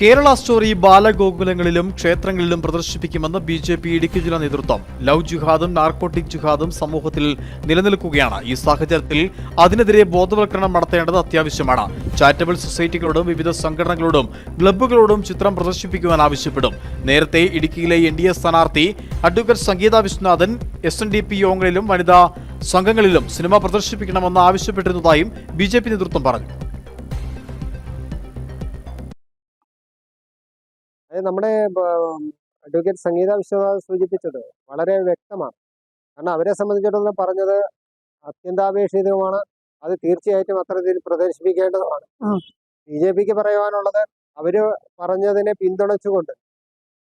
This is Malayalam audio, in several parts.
കേരള സ്റ്റോറി ബാലഗോകുലങ്ങളിലും ക്ഷേത്രങ്ങളിലും പ്രദർശിപ്പിക്കുമെന്ന് ബി ജെ പി ഇടുക്കി ജില്ലാ നേതൃത്വം. ലവ് ജുഹാദും നാർക്കോട്ടിക് ജുഹാദും സമൂഹത്തിൽ നിലനിൽക്കുകയാണ്. ഈ സാഹചര്യത്തിൽ അതിനെതിരെ ബോധവൽക്കരണം നടത്തേണ്ടത് അത്യാവശ്യമാണ്. ചാരിറ്റബിൾ സൊസൈറ്റികളോടും വിവിധ സംഘടനകളോടും ക്ലബ്ബുകളോടും ചിത്രം പ്രദർശിപ്പിക്കുവാൻ ആവശ്യപ്പെടും. നേരത്തെ ഇടുക്കിയിലെ എൻ ഡി എ സ്ഥാനാർത്ഥി advocate Sangeetha Viswanathan S N D P യോഗങ്ങളിലും വനിതാ സംഘങ്ങളിലും സിനിമ പ്രദർശിപ്പിക്കണമെന്ന് ആവശ്യപ്പെട്ടിരുന്നതായും ബി നേതൃത്വം പറഞ്ഞു. നമ്മുടെ അഡ്വക്കേറ്റ് സംഗീത വിശ്വനാഥ് സൂചിപ്പിച്ചത് വളരെ വ്യക്തമാണ്. കാരണം അവരെ സംബന്ധിച്ചിടത്തോളം പറഞ്ഞത് അത്യന്താപേക്ഷിതവുമാണ്. അത് തീർച്ചയായിട്ടും അത്തരത്തിൽ പ്രദർശിപ്പിക്കേണ്ടതുമാണ്. ബി ജെ പിക്ക് പറയുവാനുള്ളത് അവർ പറഞ്ഞതിനെ പിന്തുണച്ചുകൊണ്ട്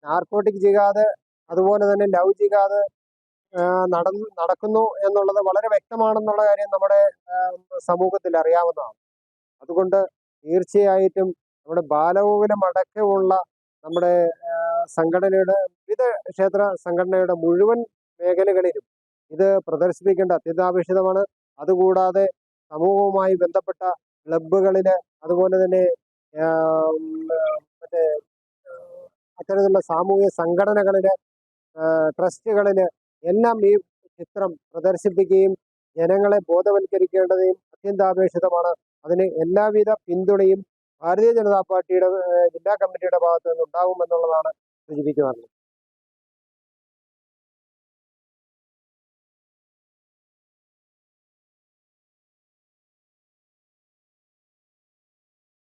നാർക്കോട്ടിക് ജിഹാദ് അതുപോലെ തന്നെ ലവ് ജിഹാദ് ആ, നടന്നു നടക്കുന്നു എന്നുള്ളത് വളരെ വ്യക്തമാണെന്നുള്ള കാര്യം നമ്മുടെ സമൂഹത്തിൽ അറിയാവുന്നതാണ്. അതുകൊണ്ട് തീർച്ചയായിട്ടും നമ്മുടെ ബാലഗോകുലം അടക്കമുള്ള നമ്മുടെ സംഘടനയുടെ വിവിധ ക്ഷേത്ര സംഘടനയുടെ മുഴുവൻ മേഖലകളിലും ഇത് പ്രദർശിപ്പിക്കേണ്ട അത്യന്താപേക്ഷിതമാണ്. അതുകൂടാതെ സമൂഹവുമായി ബന്ധപ്പെട്ട ക്ലബുകളിൽ അതുപോലെ തന്നെ മറ്റേ അത്തരത്തിലുള്ള സാമൂഹിക സംഘടനകളിൽ ട്രസ്റ്റുകളിൽ എല്ലാം ഈ ചിത്രം പ്രദർശിപ്പിക്കുകയും ജനങ്ങളെ ബോധവൽക്കരിക്കേണ്ടതും അത്യന്താപേക്ഷിതമാണ്. അതിന് എല്ലാവിധ പിന്തുണയും ഭാരതീയ ജനതാ പാർട്ടിയുടെ ജില്ലാ കമ്മിറ്റിയുടെ ഭാഗത്ത് നിന്ന് ഉണ്ടാകുമെന്നുള്ളതാണ് സൂചിപ്പിക്കുവാനുള്ളത്